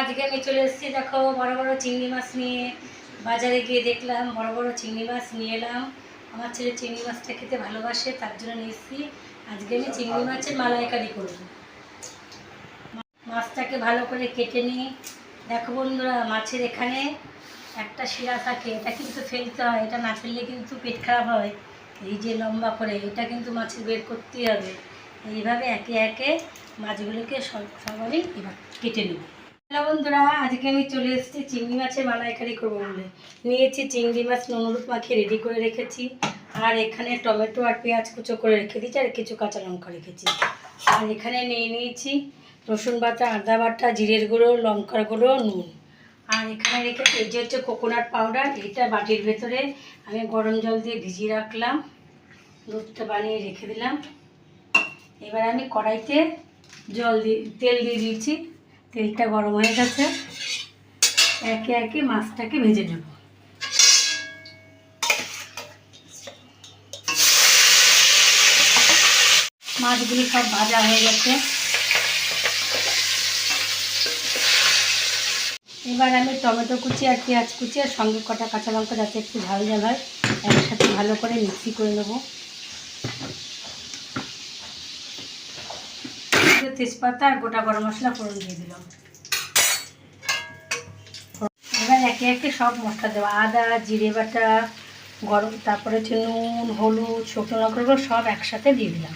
আজকে আমি চলে এসেছি, দেখো বড় বড় চিংড়ি মাছ নিয়ে বাজারে গিয়ে দেখলাম, বড় বড় চিংড়ি মাছ নিয়ে এলাম। আমার ছেলে চিংড়ি মাছটা খেতে ভালোবাসে, তার জন্য নিয়ে আজকে আমি চিংড়ি মাছের মালাইকারি করব। মাছটাকে ভালো করে কেটে নিই দেখো বন্ধুরা, মাছের এখানে একটা শিরা থাকে, এটা কিন্তু ফেলতে হয়, এটা না ফেললে কিন্তু পেট খারাপ হয়। এই যে লম্বা করে, এটা কিন্তু মাছের বের করতেই হবে। এইভাবে একে একে মাছগুলোকে সব সবারই এবার কেটে নেব। হ্যালো বন্ধুরা, আজকে আমি চলে এসেছি চিংড়ি মাছের মালাইকারি করব বলে। নিয়েছি চিংড়ি মাছ নুনুরুপ মাখিয়ে রেডি করে রেখেছি। আর এখানে টমেটো আর পেঁয়াজ কুচো করে রেখে দিয়েছি, আর কিছু কাঁচা লঙ্কা রেখেছি। আর এখানে নিয়ে নিয়েছি রসুন বাটা, আদা বাটা, জিরের গুঁড়ো, লঙ্কার গুঁড়ো, নুন। আর এখানে রেখেছি এই যে হচ্ছে কোকোনাট পাউডার এটা বাটির ভেতরে আমি গরম জল দিয়ে ভিজিয়ে রাখলাম। দুধটা বানিয়ে রেখে দিলাম। এবার আমি কড়াইতে জল দিয়ে তেল দিয়ে দিয়েছি। তেলটা গরম হয়ে গেছে। একে একে মাছটাকে ভেজে নেব। মাছগুলি সব ভাজা হয়ে গেছে। এবার আমি টমেটো কুচি আর পেঁয়াজ কুচি আর সঙ্গে কটা কাঁচা লঙ্কা যাতে একটু ঝাল ঝাল হয়, একসাথে ভালো করে মিক্সি করে নেব। একটু তেজপাতা আর গোটা গরম মশলা ফোড়ন দিয়ে দিলাম। এবার একে একে সব মশলা দেবো। আদা, জিরে বাটা, গরম, তারপরে হচ্ছে নুন, হলুদ, শুকনো লঙ্কাগুলো সব একসাথে দিয়ে দিলাম।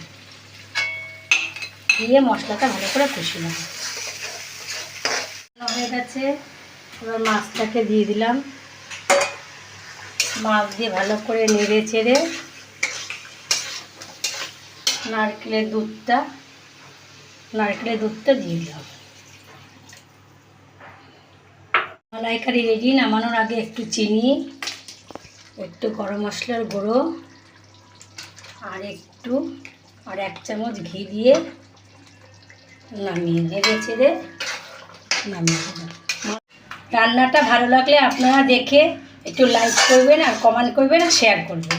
দিয়ে মশলাটা ভালো করে কষি নেব। হয়ে গেছে। এবার মাছটাকে দিয়ে দিলাম। মাছ দিয়ে ভালো করে নেড়ে চেড়ে নারকেলের দুধটা নারকেলের দুধটা দিয়ে দিলাম মালাইকারি রেডি নামানোর আগে একটু চিনি, একটু গরম মশলার গুঁড়ো, আর একটু, আর এক চামচ ঘি দিয়ে নামিয়ে, নেড়ে চেড়ে নামিয়ে দেবেন রান্নাটা ভালো লাগলে আপনারা দেখে একটু লাইক করবেন আর কমেন্ট করবেন আর শেয়ার করবেন।